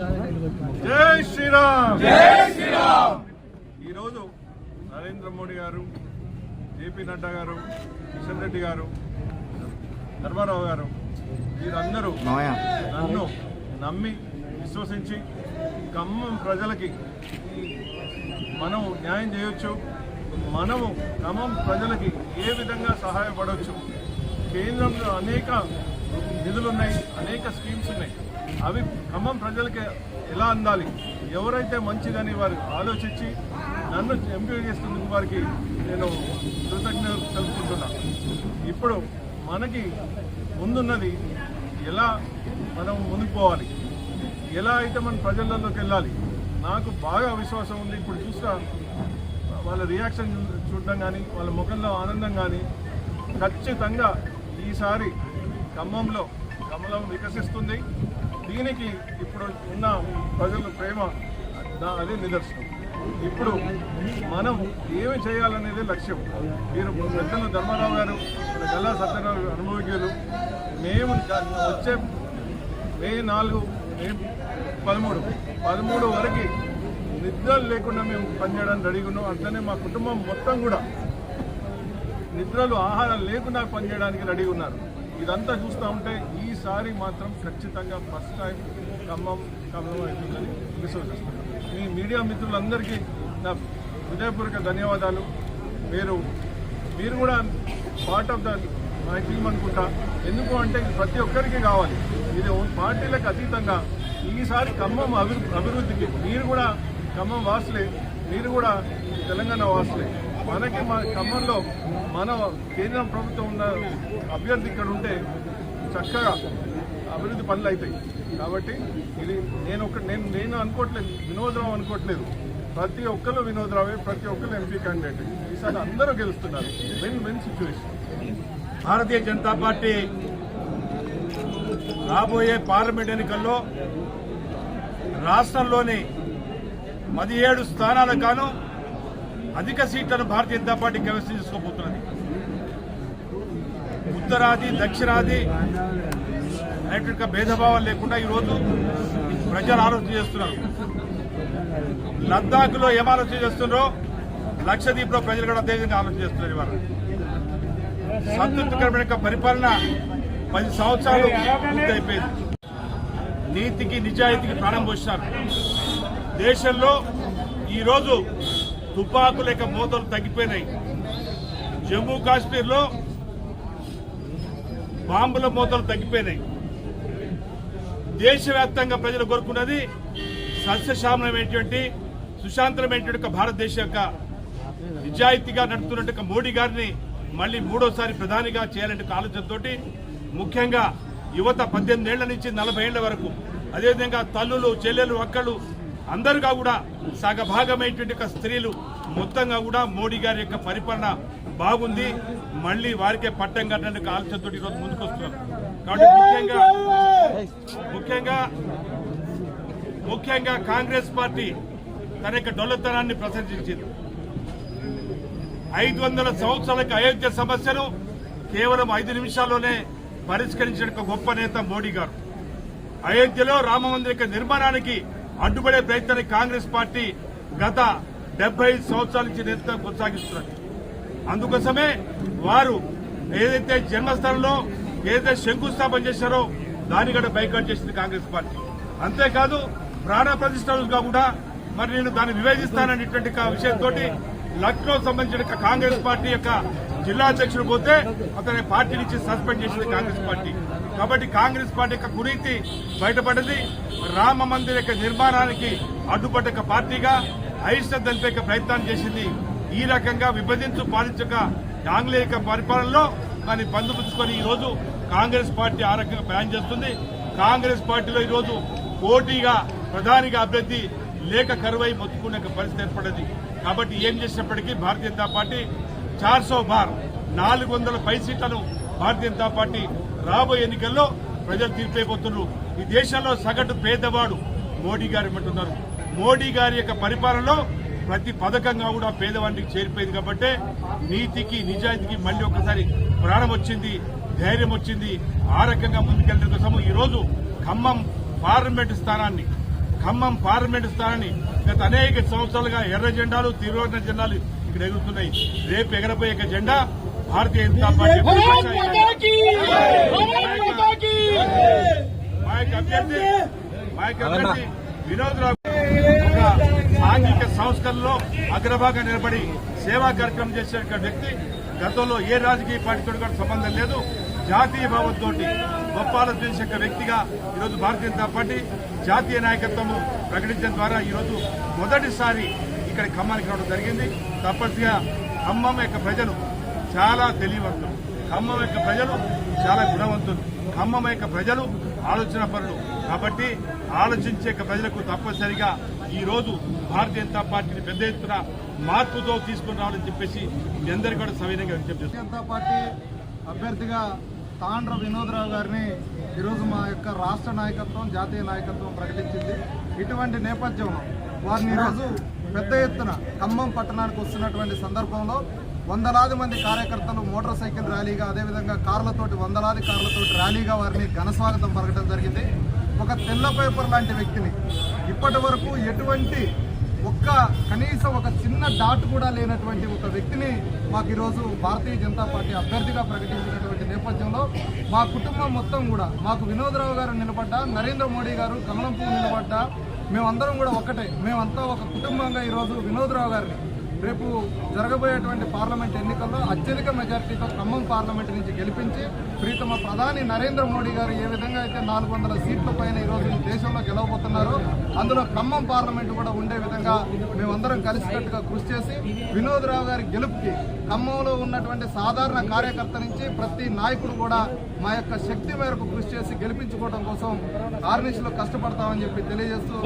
జై శ్రీరామ్. జై శ్రీరామ్. ఈరోజు నరేంద్ర మోడీ గారు జేపీ నడ్డా గారు కిషన్ రెడ్డి గారు ధర్మారావు గారు వీరందరూ నన్ను నమ్మి విశ్వసించి ఖమ్మం ప్రజలకి మనం న్యాయం చేయొచ్చు. మనము ఖమ్మం ప్రజలకి ఏ విధంగా సహాయపడవచ్చు కేంద్రంలో అనేక నిధులు ఉన్నాయి అనేక స్కీమ్స్ ఉన్నాయి. అవి ఖమ్మం ప్రజలకి ఎలా అందాలి? ఎవరైతే మంచిదని వారు ఆలోచించి నన్ను ఎంపిక చేస్తున్నందుకు వారికి నేను కృతజ్ఞత తెలుపుకుంటున్నా. ఇప్పుడు మనకి ముందున్నది ఎలా మనం ముందుకు పోవాలి? ఎలా అయితే మన ప్రజలలోకి వెళ్ళాలి? నాకు బాగా విశ్వాసం ఉంది. ఇప్పుడు చూస్తా వాళ్ళ రియాక్షన్ చూడడం కానీ వాళ్ళ ముఖంలో ఆనందం కానీ ఖచ్చితంగా ఈసారి ఖమ్మంలో కమలం వికసిస్తుంది. దీనికి ఇప్పుడు ఉన్న ప్రజల ప్రేమ అది నిదర్శనం. ఇప్పుడు మనం ఏమి చేయాలనేది లక్ష్యం. మీరు పెద్దలు ధర్మారావు గారు గల్లా సత్యనారాయణ అనుభవజ్ఞులు మేము వచ్చే మే నాలుగు మే పదమూడు పదమూడు వరకు నిద్రలు లేకుండా మేము పనిచేయడానికి రెడీగా ఉన్నాం. అట్లనే మా కుటుంబం మొత్తం కూడా నిద్రలు ఆహారం లేకుండా పనిచేయడానికి రెడీగా ఉన్నారు. ఇదంతా చూస్తూ ఉంటే ఈసారి మాత్రం ఖచ్చితంగా ఫస్ట్ టైం ఖమ్మం ఖమ్మం అవుతుందని విశ్వసిస్తున్నాను మీ మీడియా మిత్రులందరికీ నా హృదయపూర్వక ధన్యవాదాలు. మీరు మీరు కూడా part of the my team అనుకుంటా. ఎందుకు అంటే ప్రతి ఒక్కరికి కావాలి. ఇది పార్టీలకు అతీతంగా ఈసారి ఖమ్మం అభి అభివృద్ధికి మీరు కూడా ఖమ్మం వాసులే మీరు కూడా తెలంగాణ వాసులే. మనకి మన ఖమ్మంలో మన కేంద్ర ప్రభుత్వం ఉన్న అభ్యర్థి ఇక్కడ ఉంటే చక్కగా అభివృద్ధి పనులు అవుతాయి కాబట్టి ఇది నేను ఒక నేను నేను అనుకోవట్లేదు. వినోదరావు అనుకోవట్లేదు. ప్రతి ఒక్కరు వినోదరావే ప్రతి ఒక్కరు ఎంపీ క్యాండిడేట్ ఈసారి అందరూ గెలుస్తున్నారు. Win win situation Bharatiya Janata Party రాబోయే పార్లమెంట్ ఎన్నికల్లో రాష్ట్రంలోని పదిహేడు స్థానాలకు గాను అధిక సీట్లను భారతీయ జనతా పార్టీ కైవసం చేసుకోబోతున్నది. ఉత్తరాది దక్షిణాది అనేటువంటి భేదభావం లేకుండా ఈరోజు ప్రజలు ఆలోచన చేస్తున్నారు. లద్దాఖ్లో ఏం ఆలోచన చేస్తున్నారో లక్షద్వీప్లో ప్రజలు కూడా అదేవిధంగా ఆలోచన చేస్తున్నారు ఇవాళ. సంతృప్తికరమైన పరిపాలన పది సంవత్సరాలు పూర్తయిపోయింది. నీతికి నిజాయితీకి ప్రాణం పోసినారు. దేశంలో ఈరోజు తుపాకు లేక మోతలు తగ్గిపోయినాయి. జమ్మూ కాశ్మీర్లో బాంబుల మోతలు తగ్గిపోయినాయి. దేశవ్యాప్తంగా ప్రజలు కోరుకున్నది సస్యశ్యామలమైనటువంటి సుశాంతమైనటువంటి ఒక భారతదేశం యొక్క నిజాయితీగా నడుపుతున్నట్టు మోడీ గారిని మళ్ళీ మూడోసారి ప్రధానిగా చేయాలంటే ఆలోచనతో ముఖ్యంగా యువత పద్దెనిమిది ఏళ్ళ నుంచి నలభై ఏళ్ళ వరకు అదేవిధంగా తల్లులు చెల్లెలు అక్కలు అందరుగా కూడా సగభాగమైనటువంటి ఒక స్త్రీలు మొత్తంగా కూడా మోడీ గారి యొక్క పరిపాలన బాగుంది. మళ్ళీ వారికే పట్టం కట్టడానికి ఆలోచనతో ఈరోజు ముందుకు వస్తున్నాం. కాబట్టి ముఖ్యంగా ముఖ్యంగా ముఖ్యంగా కాంగ్రెస్ పార్టీ తన యొక్క డొల్లతనాన్ని ప్రశంసించింది. ఐదు వందల సంవత్సరాలకు అయోధ్య సమస్యను కేవలం ఐదు నిమిషాల్లోనే పరిష్కరించిన ఒక గొప్ప నేత మోడీ గారు. అయోధ్యలో రామ మందిర యొక్క నిర్మాణానికి అడ్డుపడే ప్రయత్నాన్ని కాంగ్రెస్ పార్టీ గత డెబ్బై సంవత్సరాల నుంచి నిరంతరం కొనసాగిస్తున్నది. అందుకోసమే వారు ఏదైతే జన్మస్థానంలో ఏదైతే శంకుస్థాపన చేశారో దాన్ని కూడా బైకాట్ చేసింది కాంగ్రెస్ పార్టీ. అంతేకాదు ప్రాణ ప్రతిష్టలుగా కూడా మరి నేను దాన్ని వివేచిస్తాననేటువంటి విషయంతో లక్నో సంబంధించిన కాంగ్రెస్ పార్టీ యొక్క జిల్లా అధ్యక్షుడు పోతే అతని పార్టీ నుంచి సస్పెండ్ చేసింది కాంగ్రెస్ పార్టీ. కాబట్టి కాంగ్రెస్ పార్టీ యొక్క కురీతి బయటపడింది. రామ మందిర్ యొక్క నిర్మాణానికి అడ్డుపడ్డ పార్టీగా అయిష్టం తెలిపే ప్రయత్నం చేసింది. ఈ రకంగా విభజించు పాలించక ఆంగ్లేయ పరిపాలనలో దాన్ని బంధుపుచ్చుకొని ఈ రోజు కాంగ్రెస్ పార్టీ ఆ రకంగా ప్లాన్ చేస్తుంది. కాంగ్రెస్ పార్టీలో ఈ రోజు పోటీగా ప్రధానిగా అభ్యర్థి లేక కరువై మొత్తుకునే పరిస్థితి ఏర్పడింది. కాబట్టి ఏం చేసినప్పటికీ భారతీయ జనతా పార్టీ చార్ సో బార్ నాలుగు వందల పై సీట్లను భారతీయ జనతా పార్టీ రాబోయే ఎన్నికల్లో ప్రజలు తీర్పైపోతున్నారు ఈ దేశంలో సగటు పేదవాడు మోడీ గారు ఇమ్మంటున్నారు మోడీ గారి యొక్క పరిపాలనలో ప్రతి పథకంగా కూడా పేదవాడికి చేరిపోయింది కాబట్టి నీతికి నిజాయితీకి మళ్ళీ ఒకసారి ప్రాణం వచ్చింది ధైర్యం వచ్చింది. ఆ రకంగా ముందుకెళ్ళడం కోసం ఈరోజు ఖమ్మం పార్లమెంటు స్థానాన్ని ఖమ్మం పార్లమెంట్ స్థానాన్ని గత అనేక సంవత్సరాలుగా ఎర్ర జెండాలు తీవ్రవర్ణ జెండాలు ఇక్కడ ఎగురుతున్నాయి రేపు ఎగరబోయే ఒక జెండా భారతీయ జనతా పార్టీ మా యొక్క అభ్యర్థి మా యొక్క అభ్యర్థి వినోద్ రావు సాంఘిక సంస్కరణలో అగ్రభాగం నిలబడి సేవా కార్యక్రమం చేసే వ్యక్తి. గతంలో ఏ రాజకీయ పార్టీతో కూడా సంబంధం లేదు. జాతీయ భావంతో గొప్ప ఆలోచన చేసే వ్యక్తిగా ఈరోజు భారతీయ జనతా పార్టీ జాతీయ నాయకత్వము ప్రకటించడం ద్వారా ఈరోజు మొదటిసారి ఇక్కడ ఖమ్మానికి రావడం జరిగింది. తప్పనిసరిగా ఖమ్మం యొక్క ప్రజలు చాలా తెలియవంతులు ఖమ్మం యొక్క ప్రజలు చాలా గుణవంతులు. ఖమ్మం యొక్క ప్రజలు ఆలోచన పరులు. కాబట్టి ఆలోచించే యొక్క ప్రజలకు తప్పనిసరిగా ఈ రోజు భారతీయ జనతా పార్టీని పెద్ద ఎత్తున మార్పుతో తీసుకుని రావాలని చెప్పేసి మీ అందరికీ కూడా సవినయంగా విజ్ఞప్తి జనతా పార్టీ అభ్యర్థిగా తాండ్ర వినోదరావు గారిని ఈరోజు మా యొక్క రాష్ట్ర నాయకత్వం జాతీయ నాయకత్వం ప్రకటించింది. ఇటువంటి నేపథ్యంలో వారిని ఈరోజు పెద్ద ఎత్తున ఖమ్మం పట్టణానికి వస్తున్నటువంటి సందర్భంలో వందలాది మంది కార్యకర్తలు మోటార్ సైకిల్ ర్యాలీగా అదేవిధంగా కార్లతోటి వందలాది కార్లతోటి ర్యాలీగా వారిని ఘనస్వాగతం పలకడం జరిగింది. ఒక తెల్ల పేపర్ లాంటి వ్యక్తిని ఇప్పటి వరకు ఎటువంటి ఒక్క కనీసం ఒక చిన్న డాట్ కూడా లేనటువంటి ఒక వ్యక్తిని మాకు ఈరోజు భారతీయ జనతా పార్టీ అభ్యర్థిగా ప్రకటించినటువంటి నేపథ్యంలో మా కుటుంబం మొత్తం కూడా మాకు వినోదరావు గారు నిలబడ్డా నరేంద్ర మోడీ గారు కమలంపూ నిలబడ్డ నిలబడ్డా మేమందరం కూడా ఒక్కటే. మేమంతా ఒక కుటుంబంగా ఈరోజు వినోదరావు గారిని రేపు జరగబోయేటువంటి పార్లమెంట్ ఎన్నికల్లో అత్యధిక మెజారిటీతో ఖమ్మం పార్లమెంట్ నుంచి గెలిపించి ప్రీతమ ప్రధాని నరేంద్ర మోడీ గారు ఏ విధంగా అయితే నాలుగు వందల సీట్ల పైన ఈరోజు ఈ దేశంలో గెలవబోతున్నారో అందులో ఖమ్మం పార్లమెంట్ కూడా ఉండే విధంగా మేమందరం కలిసికట్టుగా కృషి చేసి వినోదరావు గారి గెలుపుకి ఖమ్మంలో ఉన్నటువంటి సాధారణ కార్యకర్త నుంచి ప్రతి నాయకుడు కూడా మా యొక్క శక్తి మేరకు కృషి చేసి గెలిపించుకోవడం కోసం ఆర్నిష్లో కష్టపడతామని చెప్పి తెలియజేస్తూ